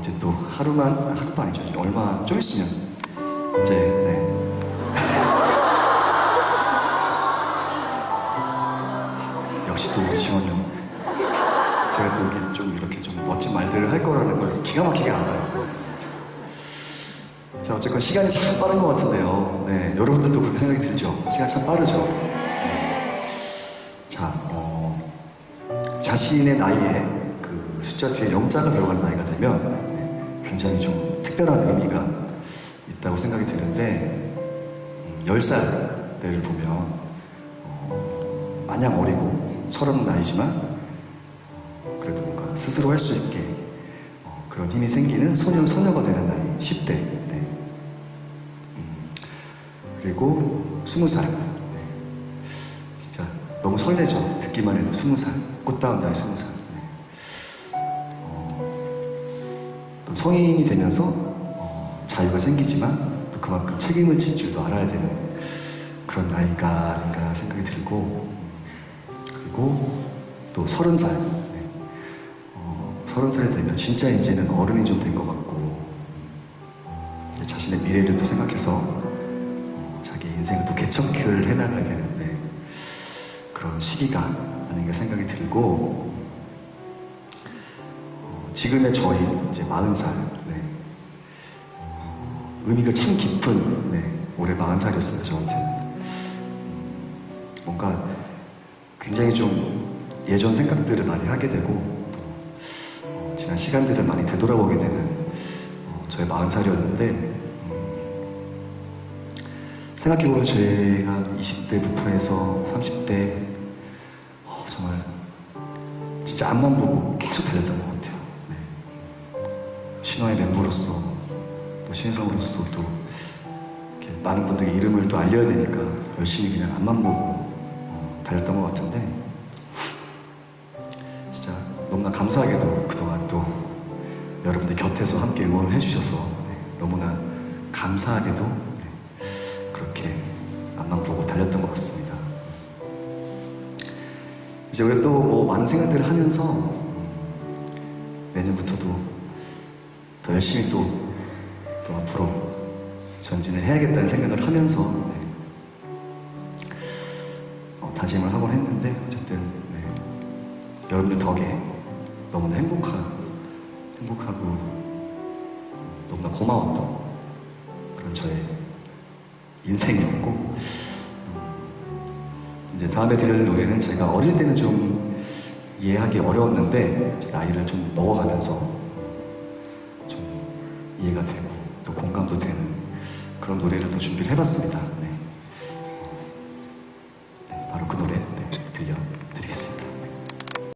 이제 또 하루만 아, 하루도 아니죠. 얼마 좀 있으면 이제 네. 역시 또 지원이 형. 제가 또 이렇게 좀 이렇게 좀 멋진 말들을 할 거라는 걸 기가 막히게 알아요. 자, 어쨌건 시간이 참 빠른 것 같은데요. 네, 여러분들도 그렇게 생각이 들죠? 시간 참 빠르죠? 네. 자, 어, 자신의 나이에 그 숫자 뒤에 영자가 들어간 나이가 되면 네, 굉장히 좀 특별한 의미가 있다고 생각이 드는데, 음, 10살 때를 보면, 어, 마냥 어리고 서른 나이지만, 어, 그래도 뭔가 스스로 할 수 있게 어, 그런 힘이 생기는 소년, 소녀가 되는 나이, 10대. 네. 음, 그리고 20살. 네. 진짜 너무 설레죠. 듣기만 해도 20살. 꽃다운 나이 20살. 성인이 되면서 어, 자유가 생기지만 또 그만큼 책임을 질 줄도 알아야 되는 그런 나이가 아닌가 생각이 들고 그리고 또 서른 살. 네. 어, 서른 살이 되면 진짜 이제는 어른이 좀 된 것 같고 자신의 미래를 또 생각해서 어, 자기 인생을 또 개척을 해나가야 되는데 그런 시기가 아닌가 생각이 들고 어, 지금의 저희 이제 40살 네. 어, 의미가 참 깊은 네, 올해 40살이었어요 저한테는 음, 뭔가 굉장히 좀 예전 생각들을 많이 하게 되고 또 어, 지난 시간들을 많이 되돌아보게 되는 어, 저의 40살이었는데 생각해보면 제가 20대부터 해서 30대 어, 정말 진짜 앞만 보고 계속 달렸던 것 같아요. 네. 신화의 멤버로서 또 신성으로서 또 많은 분들에게 이름을 또 알려야 되니까 열심히 그냥 앞만 보고 어, 달렸던 것 같은데 진짜 너무나 감사하게도 그동안 또 여러분들 곁에서 함께 응원을 해주셔서 네, 너무나 감사하게도 네, 그렇게 앞만 보고 달렸던 것 같습니다. 이제 우리가 또뭐 많은 생각들을 하면서 음, 내년부터도 더 열심히 또, 또 앞으로 전진을 해야겠다는 생각을 하면서 네, 어, 다짐을 하곤 했는데 어쨌든 네, 여러분들 덕에 너무나 행복한 행복하고 너무나 고마웠던 그런 저의 인생이었고 음, 이제 다음에 들려줄 노래는 제가 어릴 때는 좀 이해하기 어려웠는데 나이를 좀 먹어가면서 좀 이해가 되고 또 공감도 되는 그런 노래를 또 준비를 해봤습니다.